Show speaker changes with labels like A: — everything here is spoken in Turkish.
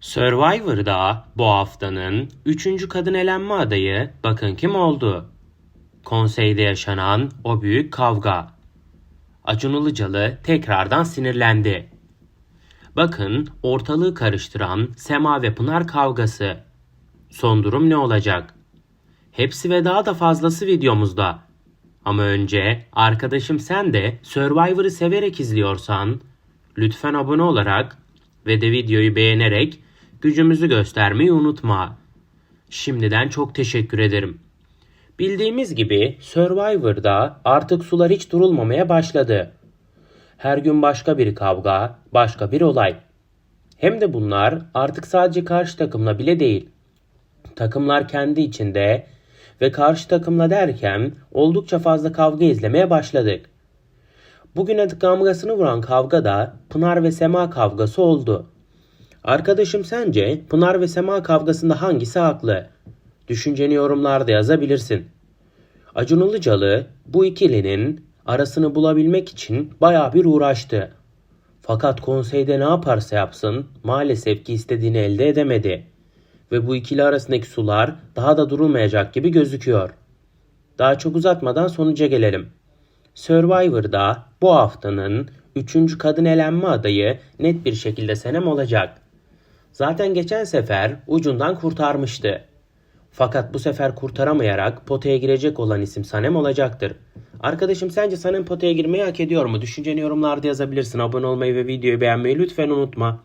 A: Survivor'da bu haftanın 3. kadın elenme adayı bakın kim oldu? Konseyde yaşanan o büyük kavga. Acun Ilıcalı tekrardan sinirlendi. Bakın ortalığı karıştıran Sema ve Pınar kavgası. Son durum ne olacak? Hepsi ve daha da fazlası videomuzda. Ama önce arkadaşım sen de Survivor'ı severek izliyorsan lütfen abone olarak ve de videoyu beğenerek gücümüzü göstermeyi unutma. Şimdiden çok teşekkür ederim. Bildiğimiz gibi Survivor'da artık sular hiç durulmamaya başladı. Her gün başka bir kavga, başka bir olay. Hem de bunlar artık sadece karşı takımla bile değil. Takımlar kendi içinde ve karşı takımla derken oldukça fazla kavga izlemeye başladık. Bugüne damgasını vuran kavga da Pınar ve Sema kavgası oldu. Arkadaşım sence Pınar ve Sema kavgasında hangisi haklı? Düşünceni yorumlarda yazabilirsin. Acun Ilıcalı bu ikilinin arasını bulabilmek için baya bir uğraştı. Fakat konseyde ne yaparsa yapsın maalesef ki istediğini elde edemedi. Ve bu ikili arasındaki sular daha da durulmayacak gibi gözüküyor. Daha çok uzatmadan sonuca gelelim. Survivor'da bu haftanın 3. kadın elenme adayı net bir şekilde Senem olacak. Zaten geçen sefer ucundan kurtarmıştı. Fakat bu sefer kurtaramayarak potaya girecek olan isim Sanem olacaktır. Arkadaşım sence Sanem potaya girmeyi hak ediyor mu? Düşünceni yorumlarda yazabilirsin. Abone olmayı ve videoyu beğenmeyi lütfen unutma.